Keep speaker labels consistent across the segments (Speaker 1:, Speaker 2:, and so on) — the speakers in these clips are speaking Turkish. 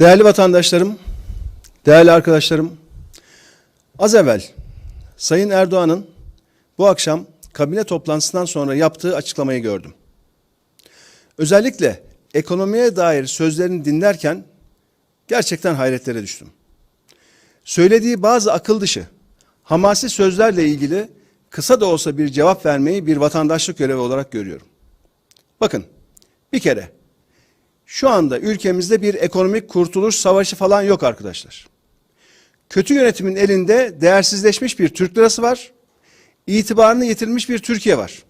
Speaker 1: Değerli vatandaşlarım, değerli arkadaşlarım, az evvel Sayın Erdoğan'ın bu akşam kabine toplantısından sonra yaptığı açıklamayı gördüm. Özellikle ekonomiye dair sözlerini dinlerken gerçekten hayretlere düştüm. Söylediği bazı akıl dışı, hamasi sözlerle ilgili kısa da olsa bir cevap vermeyi bir vatandaşlık görevi olarak görüyorum. Bakın, bir kere şu anda ülkemizde bir ekonomik kurtuluş savaşı falan yok arkadaşlar. Kötü yönetimin elinde değersizleşmiş bir Türk lirası var. itibarını yitirmiş bir Türkiye var.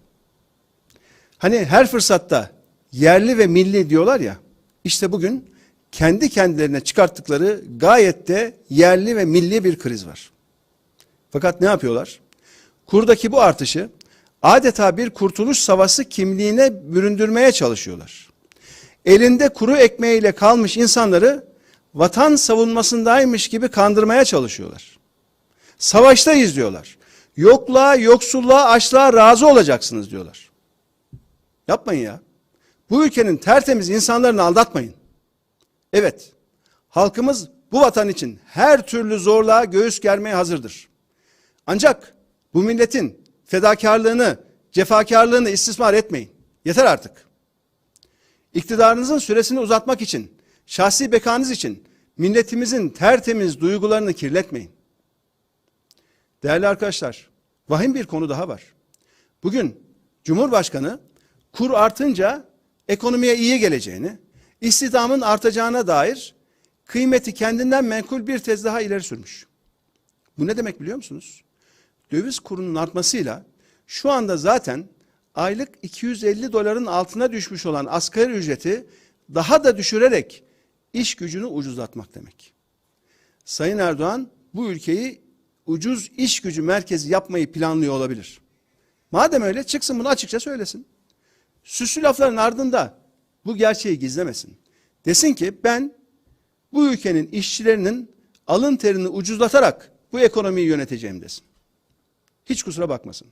Speaker 1: Hani her fırsatta yerli ve milli diyorlar ya. işte bugün kendi kendilerine çıkarttıkları gayet de yerli ve milli bir kriz var. Fakat ne yapıyorlar? Kurdaki bu artışı adeta bir kurtuluş savaşı kimliğine büründürmeye çalışıyorlar elinde kuru ekmeğiyle kalmış insanları vatan savunmasındaymış gibi kandırmaya çalışıyorlar. Savaştayız diyorlar. Yokluğa, yoksulluğa, açlığa razı olacaksınız diyorlar. Yapmayın ya. Bu ülkenin tertemiz insanlarını aldatmayın. Evet, halkımız bu vatan için her türlü zorluğa göğüs germeye hazırdır. Ancak bu milletin fedakarlığını, cefakarlığını istismar etmeyin. Yeter artık. İktidarınızın süresini uzatmak için, şahsi bekanız için milletimizin tertemiz duygularını kirletmeyin. Değerli arkadaşlar, vahim bir konu daha var. Bugün Cumhurbaşkanı kur artınca ekonomiye iyi geleceğini, istihdamın artacağına dair kıymeti kendinden menkul bir tez daha ileri sürmüş. Bu ne demek biliyor musunuz? Döviz kurunun artmasıyla şu anda zaten aylık 250 doların altına düşmüş olan asgari ücreti daha da düşürerek iş gücünü ucuzlatmak demek. Sayın Erdoğan bu ülkeyi ucuz iş gücü merkezi yapmayı planlıyor olabilir. Madem öyle çıksın bunu açıkça söylesin. Süslü lafların ardında bu gerçeği gizlemesin. Desin ki ben bu ülkenin işçilerinin alın terini ucuzlatarak bu ekonomiyi yöneteceğim desin. Hiç kusura bakmasın.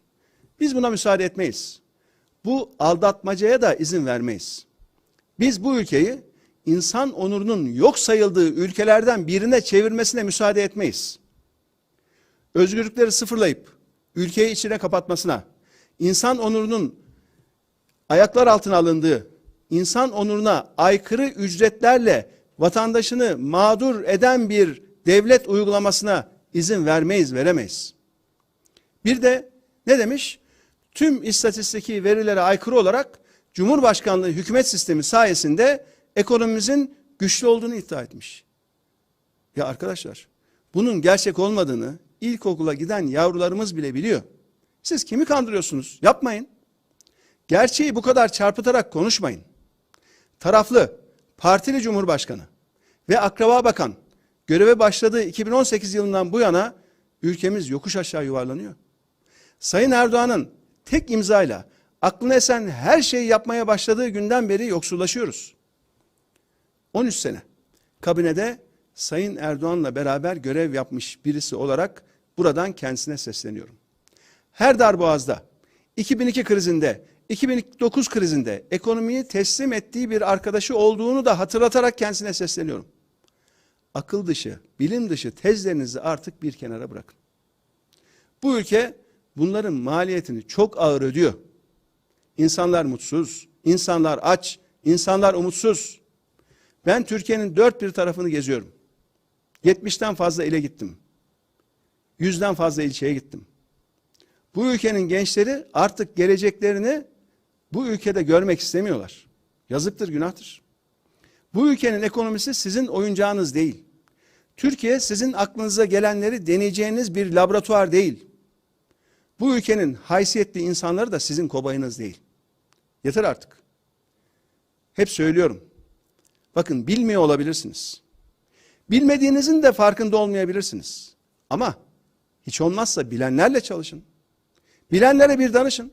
Speaker 1: Biz buna müsaade etmeyiz. Bu aldatmacaya da izin vermeyiz. Biz bu ülkeyi insan onurunun yok sayıldığı ülkelerden birine çevirmesine müsaade etmeyiz. Özgürlükleri sıfırlayıp ülkeyi içine kapatmasına, insan onurunun ayaklar altına alındığı, insan onuruna aykırı ücretlerle vatandaşını mağdur eden bir devlet uygulamasına izin vermeyiz, veremeyiz. Bir de ne demiş? Tüm istatistiki verilere aykırı olarak Cumhurbaşkanlığı hükümet sistemi sayesinde ekonomimizin güçlü olduğunu iddia etmiş. Ya arkadaşlar bunun gerçek olmadığını ilkokula giden yavrularımız bile biliyor. Siz kimi kandırıyorsunuz? Yapmayın. Gerçeği bu kadar çarpıtarak konuşmayın. Taraflı, partili cumhurbaşkanı ve akraba bakan göreve başladığı 2018 yılından bu yana ülkemiz yokuş aşağı yuvarlanıyor. Sayın Erdoğan'ın tek imzayla aklına esen her şeyi yapmaya başladığı günden beri yoksullaşıyoruz. 13 sene kabinede Sayın Erdoğan'la beraber görev yapmış birisi olarak buradan kendisine sesleniyorum. Her darboğazda 2002 krizinde 2009 krizinde ekonomiyi teslim ettiği bir arkadaşı olduğunu da hatırlatarak kendisine sesleniyorum. Akıl dışı, bilim dışı tezlerinizi artık bir kenara bırakın. Bu ülke bunların maliyetini çok ağır ödüyor. İnsanlar mutsuz, insanlar aç, insanlar umutsuz. Ben Türkiye'nin dört bir tarafını geziyorum. 70'ten fazla ile gittim. Yüzden fazla ilçeye gittim. Bu ülkenin gençleri artık geleceklerini bu ülkede görmek istemiyorlar. Yazıktır, günahtır. Bu ülkenin ekonomisi sizin oyuncağınız değil. Türkiye sizin aklınıza gelenleri deneyeceğiniz bir laboratuvar değil. Bu ülkenin haysiyetli insanları da sizin kobayınız değil. Yeter artık. Hep söylüyorum. Bakın bilmiyor olabilirsiniz. Bilmediğinizin de farkında olmayabilirsiniz. Ama hiç olmazsa bilenlerle çalışın. Bilenlere bir danışın.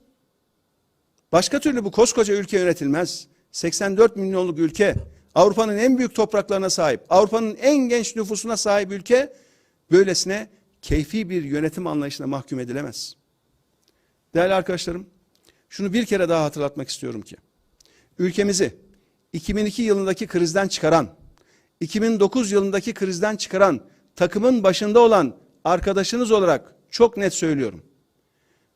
Speaker 1: Başka türlü bu koskoca ülke yönetilmez. 84 milyonluk ülke, Avrupa'nın en büyük topraklarına sahip, Avrupa'nın en genç nüfusuna sahip ülke böylesine keyfi bir yönetim anlayışına mahkum edilemez. Değerli arkadaşlarım, şunu bir kere daha hatırlatmak istiyorum ki, ülkemizi 2002 yılındaki krizden çıkaran, 2009 yılındaki krizden çıkaran, takımın başında olan arkadaşınız olarak çok net söylüyorum.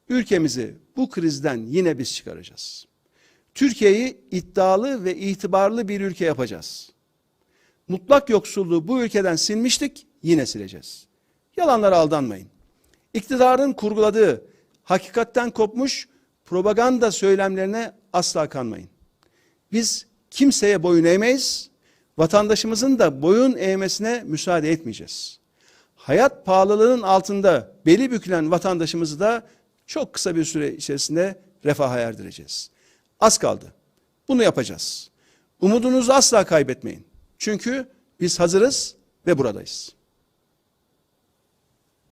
Speaker 1: Ülkemizi bu krizden yine biz çıkaracağız. Türkiye'yi iddialı ve itibarlı bir ülke yapacağız. Mutlak yoksulluğu bu ülkeden silmiştik, yine sileceğiz. Yalanlara aldanmayın. İktidarın kurguladığı, hakikatten kopmuş propaganda söylemlerine asla kanmayın. Biz kimseye boyun eğmeyiz, vatandaşımızın da boyun eğmesine müsaade etmeyeceğiz. Hayat pahalılığının altında beli bükülen vatandaşımızı da çok kısa bir süre içerisinde refaha erdireceğiz. Az kaldı. Bunu yapacağız. Umudunuzu asla kaybetmeyin. Çünkü biz hazırız ve buradayız.